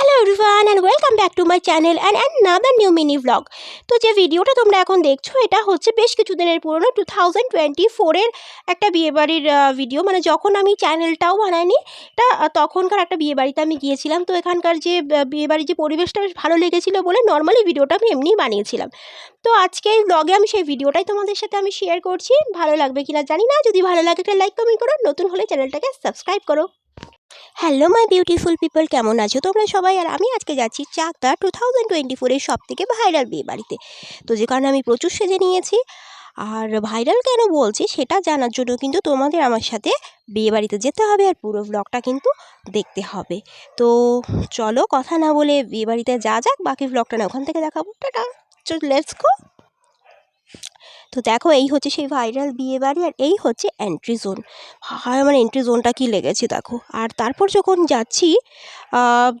Hello everyone and welcome back to my channel and another new mini vlog তো যে ভিডিওটা তোমরা এখন দেখছ, এটা হচ্ছে বেশ কিছুদিনের পুরনো টু থাউজেন্ড টোয়েন্টি ফোরের একটা বিয়েবাড়ির ভিডিও মানে যখন আমি চ্যানেলটাও বানাইনি এটা তখনকার একটা বিয়েবাড়িতে আমি গিয়েছিলাম। তো এখানকার যে বিয়েবাড়ির যে পরিবেশটা বেশ ভালো লেগেছিলো বলে নর্মালি ভিডিওটা আমি এমনিই বানিয়েছিলাম। তো আজকে এই ব্লগে আমি সেই ভিডিওটাই তোমাদের সাথে আমি শেয়ার করছি। ভালো লাগবে কিনা জানি না। যদি ভালো লাগে একটা লাইক কমেন্ট করো। নতুন হলে চ্যানেলটাকে সাবস্ক্রাইব করো। হ্যালো মাই বিউটিফুল পিপল কেমন আছো তোমরা সবাই? আর আমি আজকে যাচ্ছি চাকদা টু থাউজেন্ড টোয়েন্টি ফোরের সব থেকে ভাইরাল বিয়ে বাড়িতে। তো যে কারণে আমি প্রচুর সেজে নিয়েছি। আর ভাইরাল কেন বলছি সেটা জানার জন্য কিন্তু তোমাদের আমার সাথে বিয়ে বাড়িতে যেতে হবে আর পুরো ব্লগটা কিন্তু দেখতে হবে। তো চলো কথা না বলে বিয়ে বাড়িতে যা যাক, বাকি ব্লগটা না ওখান থেকে দেখাবো। টাটা! লেটস গো তো দেখো এই হচ্ছে সেই ভাইরাল বিয়ে বাড়ি আর এই হচ্ছে এন্ট্রি জোন হায় আমার এন্ট্রি জোনটা কি লেগেছে দেখো। আর তারপর যখন যাচ্ছি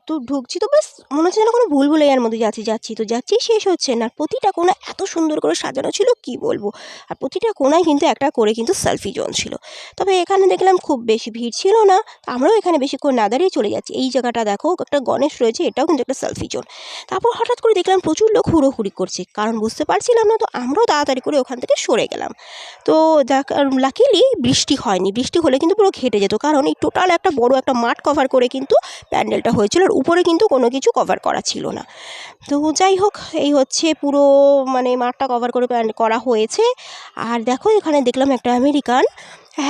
তো ঢুকছি তো বেশ মনে হচ্ছে যেন কোনো ভুল ভুলাইয়ার মধ্যে যাচ্ছি যাচ্ছি, তো যাচ্ছি শেষ হচ্ছে না। প্রতিটা কোণা এত সুন্দর করে সাজানো ছিল, কি বলব? আর প্রতিটা কোণায় কিন্তু একটা করে কিন্তু সেলফি জোন ছিল। তবে এখানে দেখলাম খুব বেশি ভিড় ছিল না, আমরাও এখানে বেশিক্ষণ না দাঁড়িয়ে চলে যাচ্ছি। এই জায়গাটা দেখো, একটা গণেশ রয়েছে, এটাও কিন্তু একটা সেলফি জোন তারপর হঠাৎ করে দেখলাম প্রচুর লোক হুড়োহুড়ি করছে, কারণ বুঝতে পারছিলাম না, তো আমরাও তাড়াতাড়ি করে ওখান থেকে সরে গেলাম। তো লাকিলি বৃষ্টি হয়নি। বৃষ্টি হলে কিন্তু পুরো ঘেটে যেত। কারণ এই টোটাল একটা বড় একটা মাঠ কভার করে কিন্তু প্যান্ডেলটা হয়েছিল আর উপরে কিন্তু কোনো কিছু কভার করা ছিল না। তো যাই হোক, এই হচ্ছে পুরো মানে মাঠটা কভার করে করা হয়েছে। আর দেখো, এখানে দেখলাম একটা আমেরিকান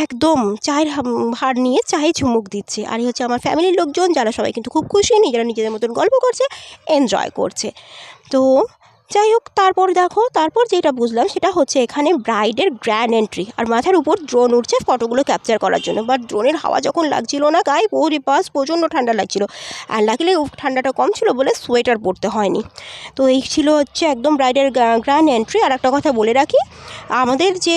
একদম চায়ের ভার নিয়ে চায়ে চুমুক দিচ্ছে। আর হচ্ছে আমার ফ্যামিলির লোকজন, যারা সবাই কিন্তু খুব খুশি, নিজেরা নিজেদের মতন গল্প করছে এনজয় করছে। তো যাই হোক, তারপর দেখো, তারপর যেটা বুঝলাম সেটা হচ্ছে এখানে ব্রাইডের গ্র্যান্ড এন্ট্রি আর মাথার উপর ড্রোন উঠছে ফটোগুলো ক্যাপচার করার জন্য। বাট ড্রোনের হাওয়া যখন লাগছিল না গায়ে ওরে পাস প্রচণ্ড ঠান্ডা লাগছিল। আর লাগলে ঠান্ডাটা কম ছিল বলে সোয়েটার পরতে হয়নি। তো এই ছিল হচ্ছে একদম ব্রাইডের গ্র্যান্ড এন্ট্রি আর একটা কথা বলে রাখি, আমাদের যে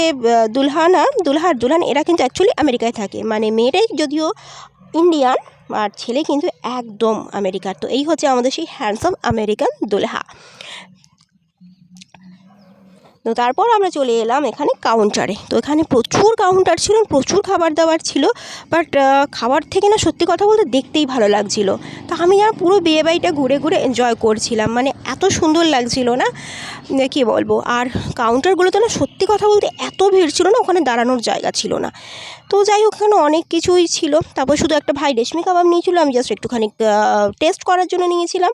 দুলহানা, দুলহার, দুলহান, এরা কিন্তু অ্যাকচুয়ালি আমেরিকায় থাকে। মানে মেয়েরাই যদিও ইন্ডিয়ান আর ছেলে কিন্তু একদম আমেরিকার। তো এই হচ্ছে আমাদের সেই হ্যান্ডসাম আমেরিকান দুলহা। তো তারপর আমরা চলে এলাম এখানে কাউন্টারে তো এখানে প্রচুর কাউন্টার ছিল, প্রচুর খাবার দাবার ছিল বাট খাবার থেকে না সত্যি কথা বলতে দেখতেই ভালো লাগছিল। তো আমি আর পুরো বিয়ে বাড়িটা ঘুরে ঘুরে এনজয় করছিলাম মানে এত সুন্দর লাগছিল না কি কী বলব? আর কাউন্টারগুলোতে না সত্যি কথা বলতে এত ভিড় ছিল না, ওখানে দাঁড়ানোর জায়গা ছিল না। তো যাই হোক, এখানে অনেক কিছুই ছিল। তারপর শুধু একটা ভাই রেশমি কাবাব নিয়েছিল, আমি জাস্ট একটুখানি টেস্ট করার জন্য নিয়েছিলাম।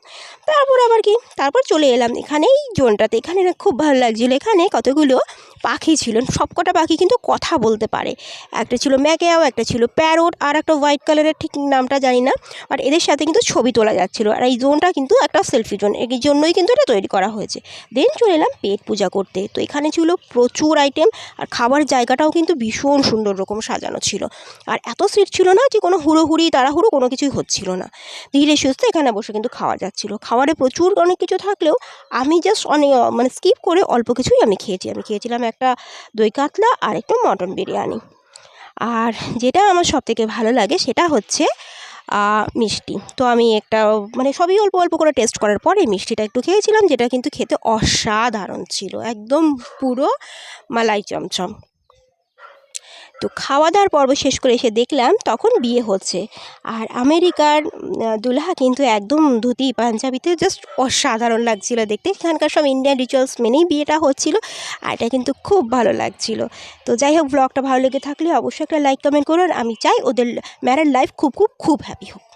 তারপর আবার কি? তারপর চলে এলাম এখানেই জোনটাতে। এখানে খুব ভালো লাগছিল। এখানে কতগুলো পাখি ছিল সবকটা পাখি কিন্তু কথা বলতে পারে। একটা ছিল ম্যাকেয়াও একটা ছিল প্যারোট, আর একটা হোয়াইট কালারের ঠিক নামটা জানি না বাট এদের সাথে কিন্তু ছবি তোলা যাচ্ছিল। আর এই জোনটা কিন্তু একটা সেলফি জোন এই জন্যই কিন্তু এটা তৈরি করা হয়েছে। দেন চলে এলাম পেট পূজা করতে। তো এখানে ছিল প্রচুর আইটেম আর খাবার জায়গাটাও কিন্তু ভীষণ সুন্দর রকম সাজানো ছিল। আর এত সিট ছিল না যে কোনো হুড়োহুড়ি, তাড়াহুড়ো কোনো কিছুই হচ্ছিল না। ধীরে সুস্থ এখানে বসে কিন্তু খাওয়া যাচ্ছিল। খাবারে প্রচুর অনেক কিছু থাকলেও আমি জাস্ট অনেক মানে স্কিপ করে অল্প কিছুই আমি খেয়েছি। আমি খেয়েছিলাম একটা দই কাতলা আর একটু মটন বিরিয়ানি। আর যেটা আমার সব থেকে ভালো লাগে সেটা হচ্ছে মিষ্টি। তো আমি একটা মানে সবই অল্প অল্প করে টেস্ট করার পরে মিষ্টিটা একটু খেয়েছিলাম, যেটা কিন্তু খেতে অসাধারণ ছিল। একদম পুরো মালাই চমচম। তো খাওয়া দাওয়ার পর্ব শেষ করে এসে দেখলাম তখন বিয়ে হচ্ছে। আর আমেরিকার দুলহা কিন্তু একদম ধুতি, পাঞ্জাবিতে জাস্ট অসাধারণ লাগছিল দেখতে। এখানকার সব ইন্ডিয়ান রিচুয়ালস মেনেই বিয়েটা হচ্ছিল আর এটা কিন্তু খুব ভালো লাগছিল। তো যাই হোক ব্লগটা ভালো লেগে থাকলে অবশ্যই একটা লাইক কমেন্ট করুন। আমি চাই ওদের ম্যারেড লাইফ খুব খুব খুব হ্যাপি হোক।